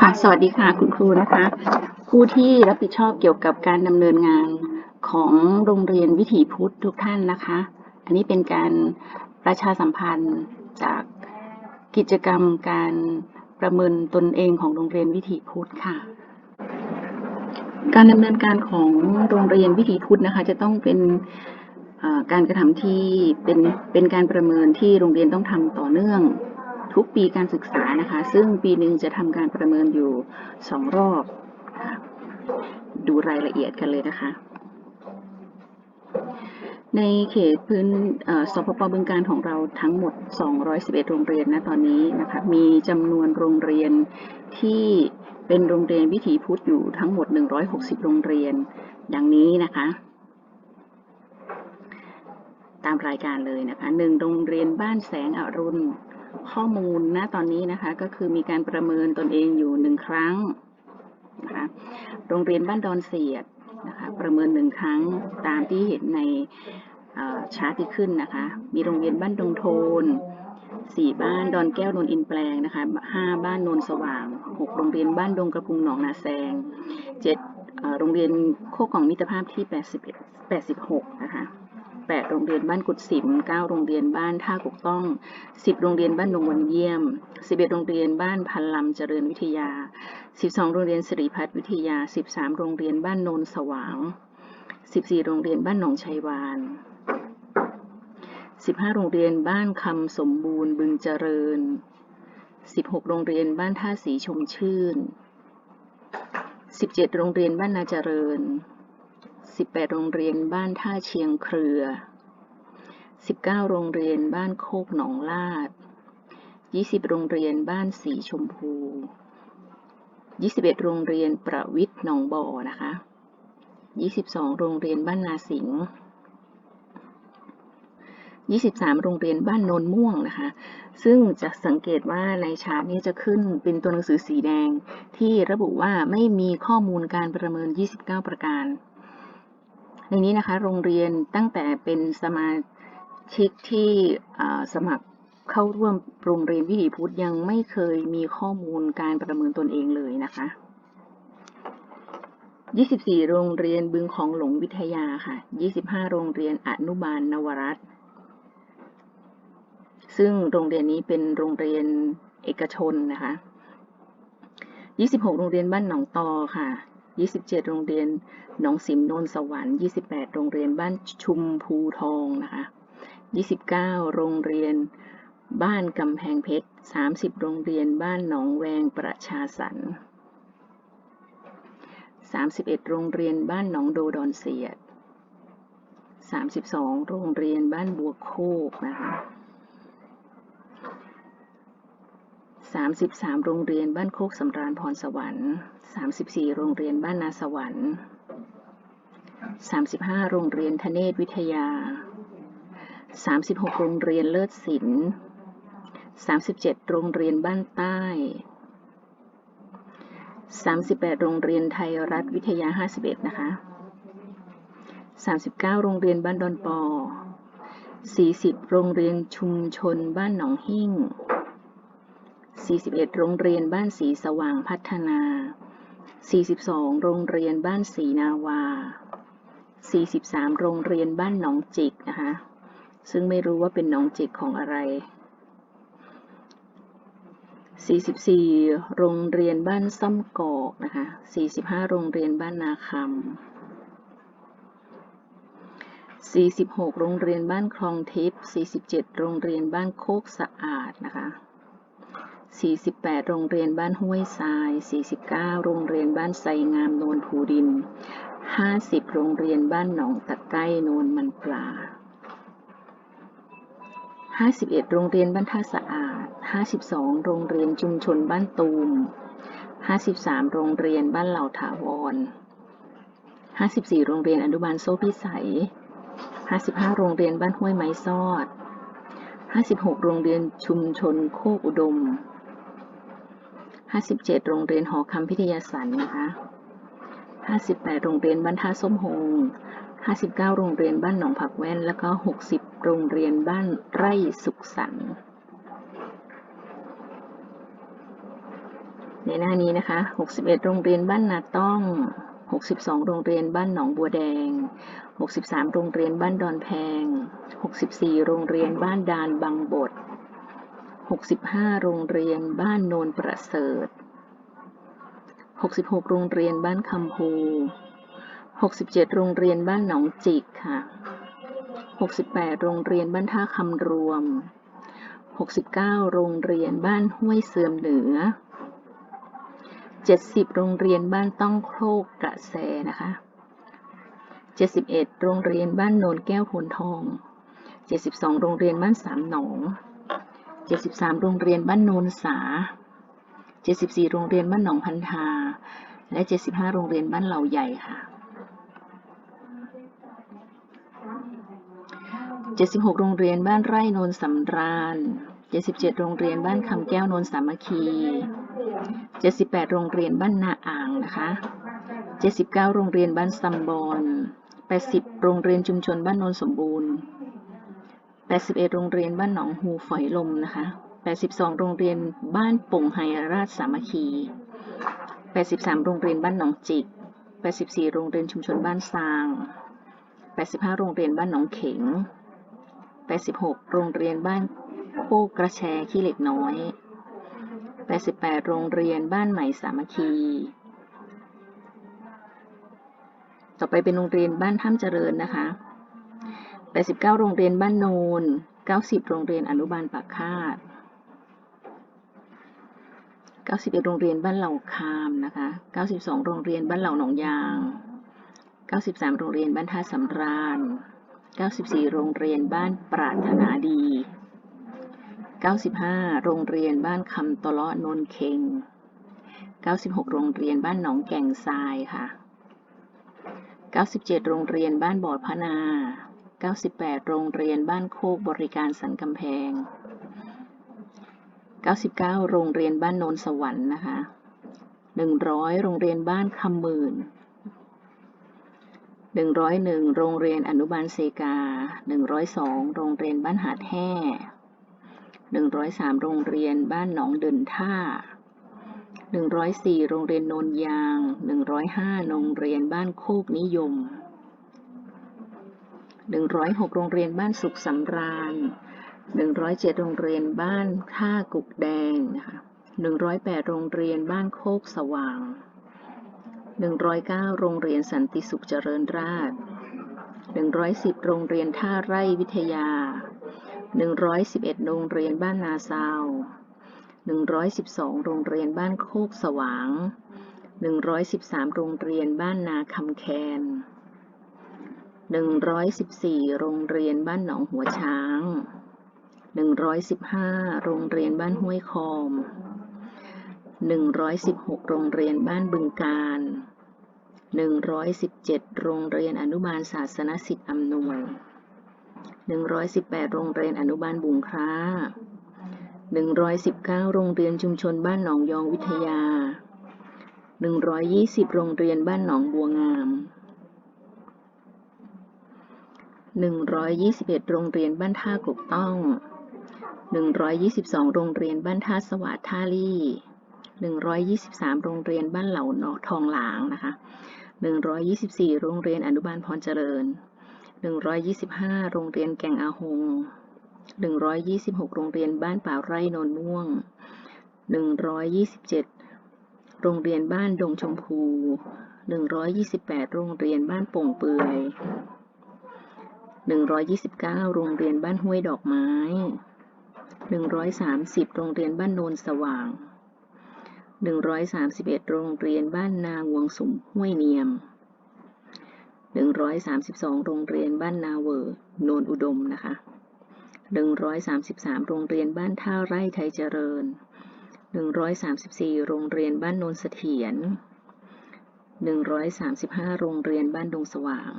ค่ะ สวัสดีค่ะคุณครูนะคะ ผู้ที่รับผิดชอบเกี่ยวกับการดำเนินงานของโรงเรียนวิถีพุทธทุกท่านนะคะ อันนี้เป็นการประชาสัมพันธ์จากกิจกรรมการประเมินตนเองของโรงเรียนวิถีพุทธค่ะ การดำเนินการของโรงเรียนวิถีพุทธนะคะ จะต้องเป็นการกระทำที่เป็นเป็นการประเมินที่โรงเรียนต้องทำต่อเนื่อง ทุกปีการศึกษานะคะ ซึ่งปีหนึ่งจะทำการประเมินอยู่สองรอบดูรายละเอียดกันเลยนะคะ ในเขตพื้นสปปบึงการของเราทั้งหมด 211 โรงเรียนนะตอนนี้นะคะมีจำนวนโรงเรียนที่เป็นโรงเรียนวิถีพุทธอยู่ทั้งหมด 160 โรงเรียน ดังนี้นะคะ ตามรายการเลยนะคะหนึ่งโรงเรียนบ้านแสงอรุณ ข้อมูลณตอนนี้นะคะ ก็คือมีการประเมินตนเองอยู่หนึ่งครั้งนะคะโรงเรียนบ้านดอนเสียดนะคะประเมินหนึ่งครั้งตามที่เห็นในชาร์ตที่ขึ้นนะคะ มีโรงเรียนบ้านดงโทนสี่บ้านดอนแก้วนนอินแปลงนะคะห้าบ้านนนสว่างหกโรงเรียนบ้านดงกระพุงหนองนาแซงเจ็ดโรงเรียนโคกของมิตรภาพที่81 86นะคะแปด โรงเรียนบ้านกุดสิมเก้าโรงเรียนบ้านท่ากกต้องสิบโรงเรียนบ้านดงวันเยี่ยมสิบเอ็ดโรงเรียนบ้านพันลำเจริญวิทยาสิบสองโรงเรียนสิริพัฒน์วิทยาสิบสามโรงเรียนบ้านโนนสว่างสิบสี่โรงเรียนบ้านหนองชัยวานสิบห้าโรงเรียนบ้านคำสมบูรณ์บึงเจริญสิบหกโรงเรียนบ้านท่าสีชมชื่นสิบเจ็ดโรงเรียนบ้านนาเจริญ 18 โรงเรียนบ้านท่าเชียงเครือ 19 โรงเรียนบ้านโคกหนองลาด 20 โรงเรียนบ้านสีชมพู 21 โรงเรียนประวิทย์หนองบ่อนะคะ 22 โรงเรียนบ้านนาสิงห์23 โรงเรียนบ้านโนนม่วงนะคะ ซึ่งจะสังเกตว่าในชาร์ตนี้จะขึ้นเป็นตัวหนังสือสีแดง ที่ระบุว่าไม่มีข้อมูลการประเมิน 29 ประการ ในนี้นะคะโรงเรียนตั้งแต่เป็นสมาชิกที่สมัครเข้าร่วมโรงเรียนวิถีพุทธยังไม่เคยมีข้อมูลการประเมินตนเองเลยนะคะ 24 โรงเรียนบึงของหลงวิทยาค่ะ 25 โรงเรียนอนุบาลนวรัตซึ่งโรงเรียนนี้เป็นโรงเรียนเอกชนนะคะ 26 โรงเรียนบ้านหนองตอค่ะ 27 โรงเรียนหนองสิมโนนสวรรค์ 28 โรงเรียนบ้านชุมภูทองนะคะ 29 โรงเรียนบ้านกำแพงเพชร 30 โรงเรียนบ้านหนองแวงประชาสรรค์31 โรงเรียนบ้านหนองโดดอนเสียด 32 โรงเรียนบ้านบัวโคกนะคะ 33 โรงเรียนบ้านโคกสำราญพรสวรรค์ 34 โรงเรียนบ้านนาสวรรค์ 35 โรงเรียนทเนศวิทยา 36 โรงเรียนเลิศศิลป์ 37 โรงเรียนบ้านใต้ 38 โรงเรียนไทยรัฐวิทยา 51 นะคะ 39 โรงเรียนบ้านดอนปอ40 โรงเรียนชุมชนบ้านหนองหิ่ง 41 โรงเรียนบ้านสีสว่างพัฒนา 42 โรงเรียนบ้านสีนาวา 43 โรงเรียนบ้านหนองจิกนะคะ ซึ่งไม่รู้ว่าเป็นหนองจิกของอะไร 44 โรงเรียนบ้านซ่อมกอกนะคะ 45 โรงเรียนบ้านนาคำ46 โรงเรียนบ้านคลองทิพย์47 โรงเรียนบ้านโคกสะอาดนะคะ 48 โรงเรียนบ้านห้วยทราย 49 โรงเรียนบ้านไซงามโนนภูดิน 50 โรงเรียนบ้านหนองตะไก้โนนมันปลา 51 โรงเรียนบ้านท่าสะอาด 52 โรงเรียนชุมชนบ้านตูม 53 โรงเรียนบ้านเหล่าถาวร 54 โรงเรียนอนุบาลโซ่พิสัย 55 โรงเรียนบ้านห้วยไม้ซอด56 โรงเรียนชุมชนโคกอุดม 57 โรงเรียนหอคำพิทยาสันนะคะ58 โรงเรียนบ้านท่าส้มโฮง59 โรงเรียนบ้านหนองผักแว่น แล้วก็ 60 โรงเรียนบ้านไร่สุขสันต์ในหน้านี้นะคะ 61 โรงเรียนบ้านนาต้อง 62 โรงเรียนบ้านหนองบัวแดง 63 โรงเรียนบ้านดอนแพง 64 โรงเรียนบ้านดานบางบด 65 โรงเรียนบ้านโนนประเสริฐ 66 โรงเรียนบ้านคำพู67 โรงเรียนบ้านหนองจิกค่ะ 68 โรงเรียนบ้านท่าคำรวม 69 โรงเรียนบ้านห้วยเสื่อมเหนือ 70 โรงเรียนบ้านต้องโคกกระแสนะคะ 71 โรงเรียนบ้านโนนแก้วโพนทอง 72 โรงเรียนบ้านสามหนอง 73 โรงเรียนบ้านโนนสา 74 โรงเรียนบ้านหนองพันธา และ 75 โรงเรียนบ้านเหล่าใหญ่ค่ะ 76 โรงเรียนบ้านไร่โนนสำราญ 77 โรงเรียนบ้านคำแก้วโนนสามัคคี 78 โรงเรียนบ้านนาอ่างนะคะ 79 โรงเรียนบ้านซัมบอน80 โรงเรียนชุมชนบ้านโนนสมบูรณ์ 81 โรงเรียนบ้านหนองฮูฝอยลมนะคะ 82 โรงเรียนบ้านป่งไฮราชสามัคคี 83 โรงเรียนบ้านหนองจิก 84 โรงเรียนชุมชนบ้านซาง 85 โรงเรียนบ้านหนองเข็ง 86 โรงเรียนบ้านโคกกระแชขี้เหล็กน้อย 88 โรงเรียนบ้านใหม่สามัคคี ต่อไปเป็นโรงเรียนบ้านถ้ำเจริญนะคะ 89 โรงเรียนบ้านโนน 90 โรงเรียนอนุบาลปากคาด 91 โรงเรียนบ้านเหล่าคามนะคะ 92 โรงเรียนบ้านเหล่าหนองยาง 93 โรงเรียนบ้านท่าสำราญ 94 โรงเรียนบ้านปรารถนาดี 95 โรงเรียนบ้านคำตะเลาะนนเคง96 โรงเรียนบ้านหนองแก่งทรายค่ะ 97 โรงเรียนบ้านบอดพนา 98 โรงเรียนบ้านโคกบริการสันกำแพง 99 โรงเรียนบ้านโนนสวรรค์นะคะ 100 โรงเรียนบ้านคำหมื่น 101 โรงเรียนอนุบาลเซกา 102 โรงเรียนบ้านหาดแห่103 โรงเรียนบ้านหนองเดินท่า 104 โรงเรียนโนนยาง 105 โรงเรียนบ้านโคกนิยม 106 โรงเรียนบ้านสุขสำราญ 107 โรงเรียนบ้านท่ากุกแดงนะคะ108 โรงเรียนบ้านโคกสว่าง 109 โรงเรียนสันติสุขเจริญราษฎร์110 โรงเรียนท่าไร่วิทยา 111 โรงเรียนบ้านนาซาว112 โรงเรียนบ้านโคกสว่าง 113 โรงเรียนบ้านนาคำแคน 114 โรงเรียนบ้านหนองหัวช้าง 115 โรงเรียนบ้านห้วยคอม 116 โรงเรียนบ้านบึงการ 117 โรงเรียนอนุบาลศาสนสิทธิ์อำนวย 118 โรงเรียนอนุบาลบุงคล้า 119 โรงเรียนชุมชนบ้านหนองยองวิทยา 120 โรงเรียนบ้านหนองบัวงาม 121 โรงเรียนบ้านท่ากกต้อง 122 โรงเรียนบ้านท่าสวัสดิ์ท่าลี่ 123 โรงเรียนบ้านเหล่านอทองหลางนะคะ 124 โรงเรียนอนุบาลพรเจริญ 125 โรงเรียนแก่งอาหง 126 โรงเรียนบ้านป่าไร่โนนม่วง 127 โรงเรียนบ้านดงชมพู 128 โรงเรียนบ้านโป่งเปื่อย 129 โรงเรียนบ้านห้วยดอกไม้ 130 โรงเรียนบ้านโนนสว่าง 131 โรงเรียนบ้านนาวงสุมห้วยเนียม 132 โรงเรียนบ้านนาเวอร์โนนอุดมนะคะ 133 โรงเรียนบ้านท่าไร่ไทยเจริญ 134 โรงเรียนบ้านโนนเสถียร 135 โรงเรียนบ้านดงสว่าง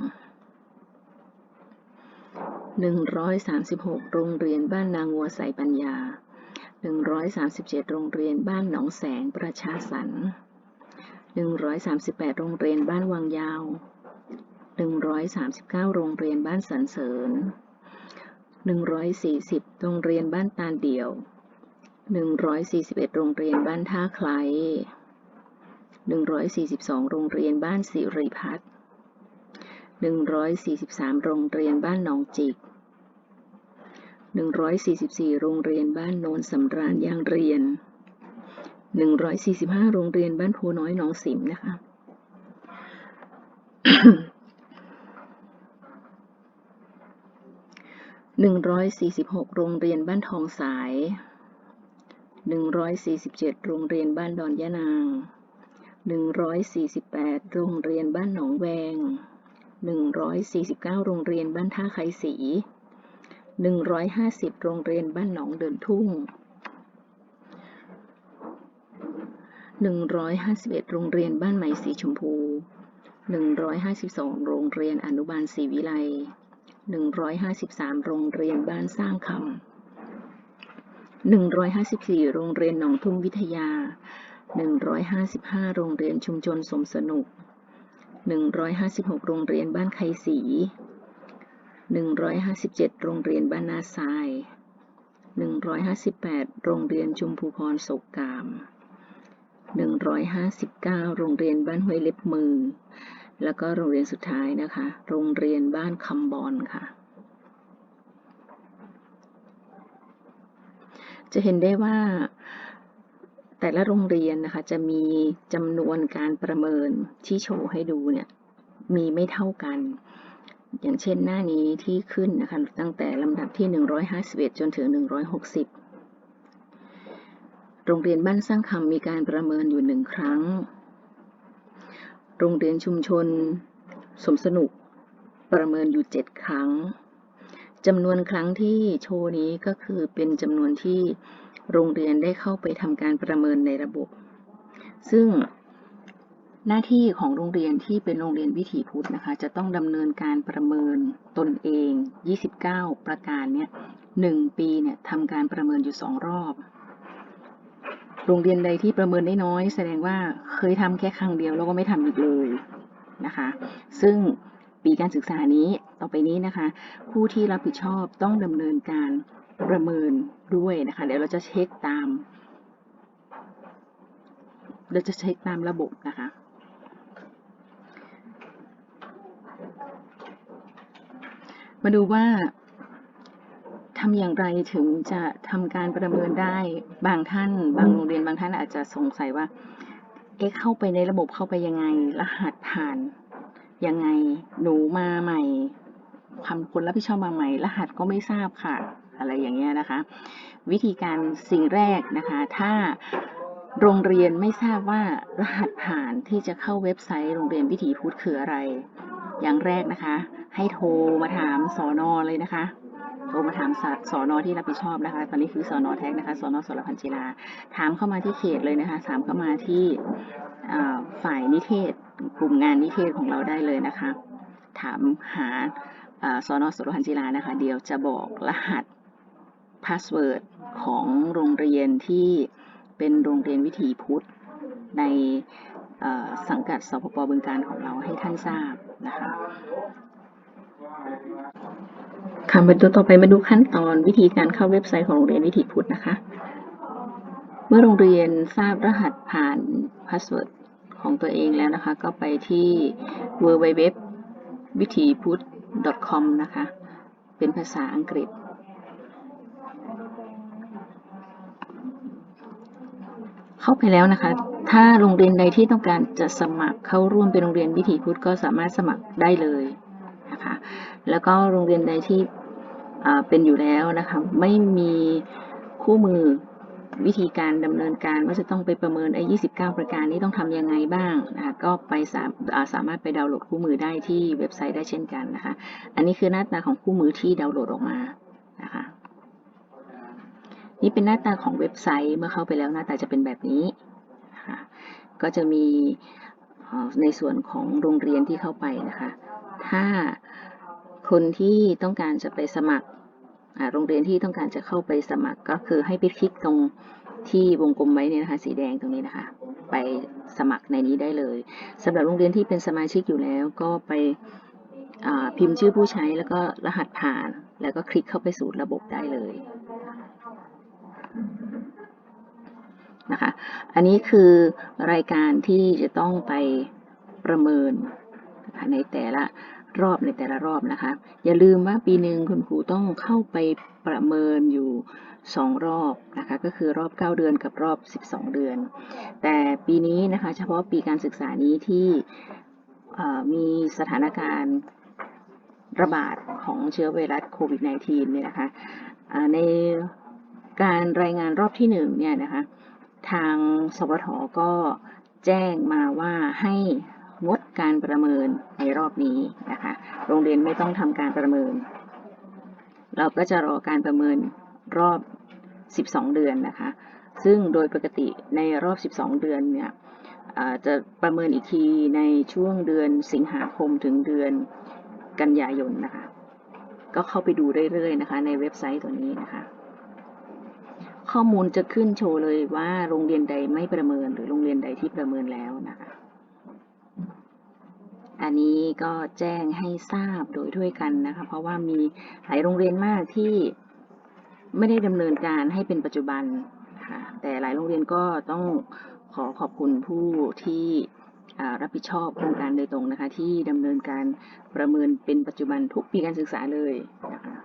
136 โรงเรียนบ้านนางวัวใสปัญญา 137 โรงเรียนบ้านหนองแสงประชาสรรค์138 โรงเรียนบ้านวังยาว 139 โรงเรียนบ้านสันเสริญ 140 โรงเรียนบ้านตาลเดี่ยว 141 โรงเรียนบ้านท่าไคล้142 โรงเรียนบ้านสิริพัฒน์ 143 โรงเรียนบ้านหนองจิก 144 โรงเรียนบ้านโนนสำราญยางเรียน 145 โรงเรียนบ้านโพน้อยหนองสิมนะคะ 146 โรงเรียนบ้านทองสาย 147 โรงเรียนบ้านดอนยะนาง 148 โรงเรียนบ้านหนองแวง 149 โรงเรียนบ้านท่าไคศรี150 โรงเรียนบ้านหนองเดินทุ่ง 151 โรงเรียนบ้านไหมสีชมพู 152 โรงเรียนอนุบาลศรีวิไล153 โรงเรียนบ้านสร้างคำ154 โรงเรียนหนองทุ่งวิทยา 155 โรงเรียนชุมชนสมสนุก 156 โรงเรียนบ้านไคศรี157 โรงเรียนบ้านนาทราย 158 โรงเรียนชุมพูพรโศกกาม 159 โรงเรียนบ้านห้วยเล็บมือ แล้วก็โรงเรียนสุดท้ายนะคะ โรงเรียนบ้านคำบอนค่ะ จะเห็นได้ว่า แต่ละโรงเรียนนะคะจะมีจำนวนการประเมินที่โชว์ให้ดูเนี่ยมีไม่เท่ากัน อย่างเช่นหน้านี้ที่ขึ้นนะคะตั้งแต่ลำดับที่ 151 จนถึง 160 โรงเรียนบ้านสร้างคำมีการประเมินอยู่หนึ่งครั้ง โรงเรียนชุมชนสมสนุกประเมินอยู่ 7 ครั้งจำนวนครั้งที่โชว์นี้ก็คือเป็นจำนวนที่ โรงเรียนได้เข้าไปทำการประเมินในระบบ ซึ่งหน้าที่ของโรงเรียนที่เป็นโรงเรียนวิถีพุทธนะคะ จะต้องดำเนินการประเมินตนเอง 29 ประการเนี่ย1ปีเนี่ยทำการประเมินอยู่2รอบ โรงเรียนใดที่ประเมินได้น้อย แสดงว่าเคยทำแค่ครั้งเดียวแล้วก็ไม่ทำอีกเลยนะคะ ซึ่งปีการศึกษานี้ต่อไปนี้นะคะ ผู้ที่รับผิดชอบต้องดำเนินการ ประเมินด้วยนะคะ เดี๋ยวเราจะเช็คตาม เราจะเช็คตามระบบนะคะมาดูว่าทำอย่างไรถึงจะทำการประเมินได้บางท่าน บางโรงเรียนบางท่านอาจจะสงสัยว่าเอ๊ะเข้าไปในระบบเข้าไปยังไง รหัสผ่านยังไงหนูมาใหม่คำคนรับผิดชอบมาใหม่ รหัสก็ไม่ทราบค่ะ อะไรอย่างเงี้ยนะคะ วิธีการสิ่งแรกนะคะ ถ้าโรงเรียนไม่ทราบว่ารหัสผ่านที่จะเข้าเว็บไซต์โรงเรียนวิถีพุทธคืออะไร อย่างแรกนะคะ ให้โทรมาถามสอนอเลยนะคะโทรมาถามสสอนอที่รับผิดชอบนะคะ ตอนนี้คือสอนอแท็กนะคะสอนอสรพันจิลา ถามเข้ามาที่เขตเลยนะคะ ถามเข้ามาที่ฝ่ายนิเทศ กลุ่มงานนิเทศของเราได้เลยนะคะ ถามหาอสอนอสรพันจิลานะคะ เดี๋ยวจะบอกรหัส พาสเวิร์ดของโรงเรียนที่เป็นโรงเรียนวิถีพุทธ ในสังกัดสพปบึงการของเราให้ท่านทราบนะคะค่ะมาดูต่อไปมาดูขั้นตอนวิธีการเข้าเว็บไซต์ของโรงเรียนวิถีพุทธนะคะ เมื่อโรงเรียนทราบรหัสผ่านพาสเวิร์ดของตัวเองแล้วนะคะ ก็ไปที่ www วิถีพุทธ .com นะคะ เป็นภาษาอังกฤษ เข้าไปแล้วนะคะ ถ้าโรงเรียนใดที่ต้องการจะสมัครเข้าร่วมเป็นโรงเรียนวิถีพุทธก็สามารถสมัครได้เลยนะคะ แล้วก็โรงเรียนใดที่เป็นอยู่แล้วนะคะไม่มีคู่มือวิธีการดำเนินการว่าจะต้องไปประเมินไอ้29ประการนี้ต้องทำยังไงบ้างนะคะก็ไปสามาสามารถไปดาวน์โหลดคู่มือได้ที่เว็บไซต์ได้เช่นกันนะคะ อันนี้คือหน้าตาของคู่มือที่ดาวน์โหลดออกมานะคะ นี่เป็นหน้าตาของเว็บไซต์เมื่อเข้าไปแล้วหน้าตาจะเป็นแบบนี้นะคะก็จะมีในส่วนของโรงเรียนที่เข้าไปนะคะ ถ้าคนที่ต้องการจะไปสมัครโรงเรียนที่ต้องการจะเข้าไปสมัครก็คือให้ไปคลิกตรงที่วงกลมไว้เนี่ยนะคะสีแดงตรงนี้นะคะ ไปสมัครในนี้ได้เลยสำหรับโรงเรียนที่เป็นสมาชิกอยู่แล้ว ก็ไปพิมพ์ชื่อผู้ใช้แล้วก็รหัสผ่าน แล้วก็คลิกเข้าไปสู่ระบบได้เลย นะคะ อันนี้คือรายการที่จะต้องไปประเมินนะคะในแต่ละรอบในแต่ละรอบนะคะ อย่าลืมว่าปีหนึ่งคุณครูต้องเข้าไปประเมินอยู่สองรอบนะคะ ก็คือรอบ 9 เดือนกับรอบ 12 เดือน แต่ปีนี้นะคะเฉพาะปีการศึกษานี้ที่มีสถานการณ์ระบาดของเชื้อไวรัสโควิด -19 เนี่ยนะคะในการรายงานรอบที่หนึ่งเนี่ยนะคะ ทางสวทก็แจ้งมาว่าให้งดการประเมินในรอบนี้นะคะ โรงเรียนไม่ต้องทำการประเมิน เราก็จะรอการประเมินรอบ 12 เดือนนะคะ ซึ่งโดยปกติในรอบ 12 เดือนเนี่ยจะประเมินอีกทีในช่วงเดือนสิงหาคมถึงเดือนกันยายนนะคะ ก็เข้าไปดูเรื่อยๆนะคะ ในเว็บไซต์ตัวนี้นะคะ ข้อมูลจะขึ้นโชว์เลยว่าโรงเรียนใดไม่ประเมิน หรือโรงเรียนใดที่ประเมินแล้วนะคะ อันนี้ก็แจ้งให้ทราบโดยทั่วยกันนะคะ เพราะว่ามีหลายโรงเรียนมากที่ไม่ได้ดำเนินการให้เป็นปัจจุบันนะคะแต่หลายโรงเรียนก็ต้องขอขอบคุณผู้ที่รับผิดชอบโครงการโดยตรงนะคะ ที่ดำเนินการประเมินเป็นปัจจุบันทุกปีการศึกษาเลยนะคะ